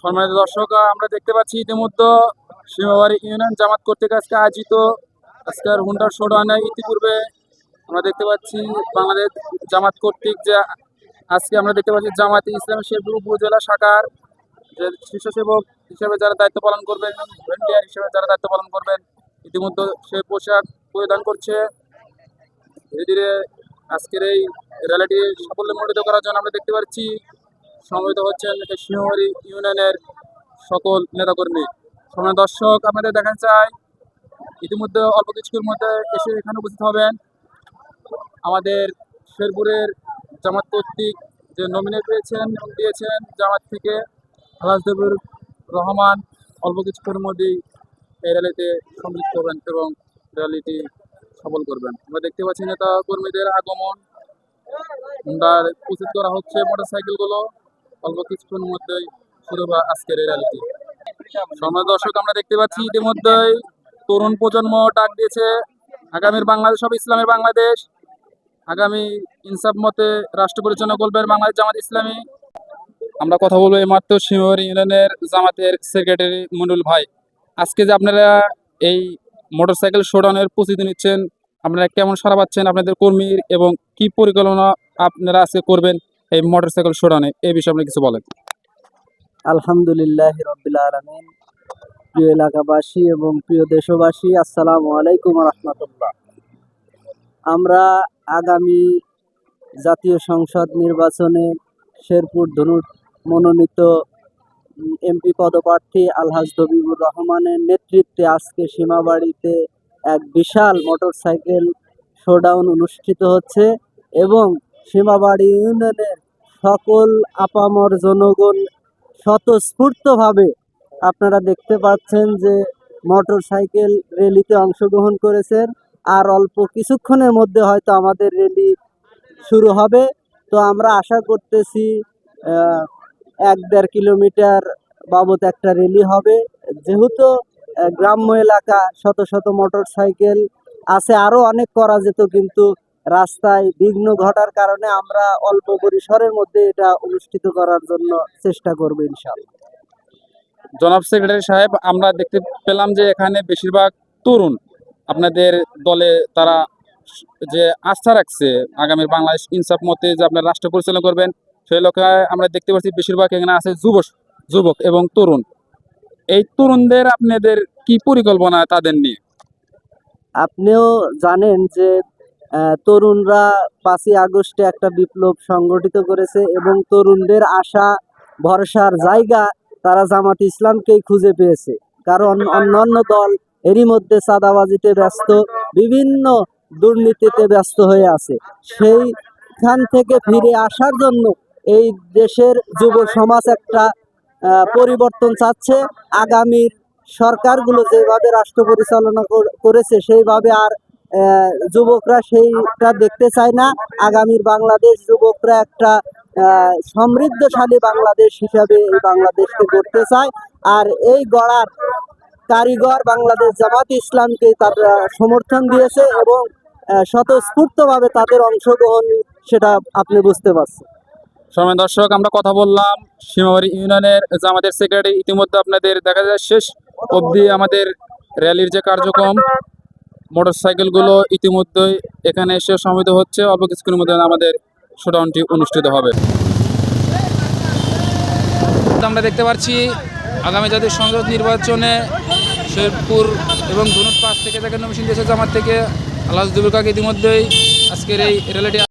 সম্মানিত দর্শক, আমরা দেখতে পাচ্ছি ইতিমধ্যে সীমাবাড়ি ইউনিয়ন জামাত কর্তৃক আজকে আয়োজিত, আজকের হুন্ডার শোডানে ইতিপূর্বে আমরা দেখতে পাচ্ছি বাংলাদেশ জামাত কর্তৃক যে আজকে আমরা দেখতে পাচ্ছি জামাত ইসলাম শেরপুর উপজেলা শাখার যে স্বেচ্ছাসেবক হিসেবে যারা দায়িত্ব পালন করবেন ভলেন্টিয়ার হিসেবে যারা দায়িত্ব পালন করবেন, ইতিমধ্যে সে পোশাক পরিধান করছে। ধীরে ধীরে আজকের এই র্যালিটি সাফল্যমণ্ডিত করার জন্য আমরা দেখতে পাচ্ছি সমবেত হচ্ছেন সিংহবাড়ি ইউনিয়নের সকল নেতাকর্মী। সময় দর্শক, আপনাদের দেখা চাই, ইতিমধ্যে অল্প কিছুক্ষণের মধ্যে এসে এখানে উপস্থিত হবেন আমাদের শেরপুরের জামাত কর্তৃক যে নমিনেট পেয়েছেন দিয়েছেন জামাত থেকে আলাসদেবুর রহমান, অল্প কিছুক্ষণের মধ্যেই এই র্যালিতে সম্মিলিত হবেন এবং র্যালিটি সফল করবেন। আমরা দেখতে পাচ্ছি নেতা কর্মীদের আগমন। হুন্ডার উপস্থিত করা হচ্ছে মোটর সাইকেলগুলো অল্প কিছুক্ষণের মধ্যেই শুরু হবে আজকের এই র্যালিটি সময় দর্শক, আমরা দেখতে পাচ্ছি ইতিমধ্যেই তরুণ প্রজন্ম ডাক দিয়েছে আগামীর বাংলাদেশ হবে ইসলামের বাংলাদেশ। আগামী ইনসাফ মতে রাষ্ট্র পরিচালনা করবেন বাংলাদেশ জামাত ইসলামী। আমরা কথা বলব এই মাত্র শিমরি ইউনিয়নের জামাতের সেক্রেটারি মন্ডল ভাই। আজকে যে আপনারা এই মোটরসাইকেল শোডাউনের প্রস্তুতি নিচ্ছেন, আপনারা কেমন সারা পাচ্ছেন আপনাদের কর্মীর এবং কি পরিকল্পনা আপনারা আজকে করবেন? এই মোটরসাইকেল শোডাউনে এই বিষয়ে আপনি কিছু বলেন। আলহামদুলিল্লাহ প্রিয় এলাকাবাসী এবং প্রিয় দেশবাসী, আসসালামু আলাইকুম রহমতুল্লাহ। আমরা আগামী জাতীয় সংসদ নির্বাচনে শেরপুর ধনুট মনোনীত এমপি পদপ্রার্থী আলহাজ দবিবুর রহমানের নেতৃত্বে আজকে সীমাবাড়িতে এক বিশাল মোটরসাইকেল শোডাউন অনুষ্ঠিত হচ্ছে এবং সীমাবাড়ি ইউনিয়নের সকল আপামর জনগণ স্বতঃস্ফূর্তভাবে আপনারা দেখতে পাচ্ছেন যে মোটর সাইকেল র্যালিতে অংশগ্রহণ করেছেন। আর অল্প কিছুক্ষণের মধ্যে হয়তো আমাদের র্যালি শুরু হবে। তো আমরা আশা করতেছি এক দেড় কিলোমিটার বাবদ একটা র্যালি হবে। যেহেতু গ্রাম্য এলাকা শত শত মোটর সাইকেল আছে আরও অনেক করা যেত, কিন্তু রাস্তায় বিঘ্ন ঘটার কারণে আমরা অল্প পরিসরের মধ্যে এটা অনুষ্ঠিত করার জন্য চেষ্টা করব ইনশাআল্লাহ। জনাব সেক্রেটারি সাহেব আমরা দেখতে পেলাম যে এখানে বেশিরভাগ তরুণ আপনাদের দলে তারা যে আস্থা রাখছে আগামী বাংলাদেশ ইনসাফ মতে যে আপনার রাষ্ট্র পরিচালনা করবেন সেই লোকায় আমরা দেখতে পাচ্ছি বেশিরভাগ এখানে আছে যুব যুবক এবং তরুণ। এই তরুণদের আপনাদের কি পরিকল্পনা তাদের নিয়ে? আপনিও জানেন যে তরুণরা পাঁচই আগস্টে একটা বিপ্লব সংগঠিত করেছে এবং তরুণদের আশা, ভরসার জায়গা তারা জামাত ইসলামকেই খুঁজে পেয়েছে। কারণ অন্যান্য দল এরই মধ্যে চাঁদাবাজিতে ব্যস্ত, বিভিন্ন দুর্নীতিতে ব্যস্ত হয়ে আছে। সেইখান থেকে ফিরে আসার জন্য এই দেশের যুব সমাজ একটা পরিবর্তন চাচ্ছে। আগামীর সরকারগুলো যেভাবে রাষ্ট্র পরিচালনা করেছে, সেইভাবে আর যুবকরা সেইটা দেখতে চায় না। আগামীর বাংলাদেশ যুবকরা একটা সমৃদ্ধশালী বাংলাদেশ হিসাবে এই বাংলাদেশকে গড়তে চায়। আর এই গড়ার কারিগর বাংলাদেশ জামাত ইসলামকে তারা সমর্থন দিয়েছে এবং স্বতঃস্ফূর্তভাবে তাদের অংশগ্রহণ সেটা আপনি বুঝতে পারছেন। সময় দর্শক, আমরা কথা বললাম সীমাবাড়ি ইউনিয়নের জামাতের সেক্রেটারি ইতিমধ্যে আপনাদের দেখা যায় শেষ অবধি আমাদের র্যালির যে কার্যক্রম মোটরগুলো ইতিমধ্যেই এখানে এসে সমিত হচ্ছে। অল্প কিছুক্ষণের মধ্যে আমাদের শোডাউনটি অনুষ্ঠিত হবে। আমরা দেখতে পাচ্ছি, আগামী জাতীয় সংসদ নির্বাচনে শেরপুর এবং ধনুট পাশ থেকে তাকে নমিশন দিয়েছে জামাত থেকে। আল্লাহ দুবুল কাকে ইতিমধ্যেই আজকের এই র্যালিটি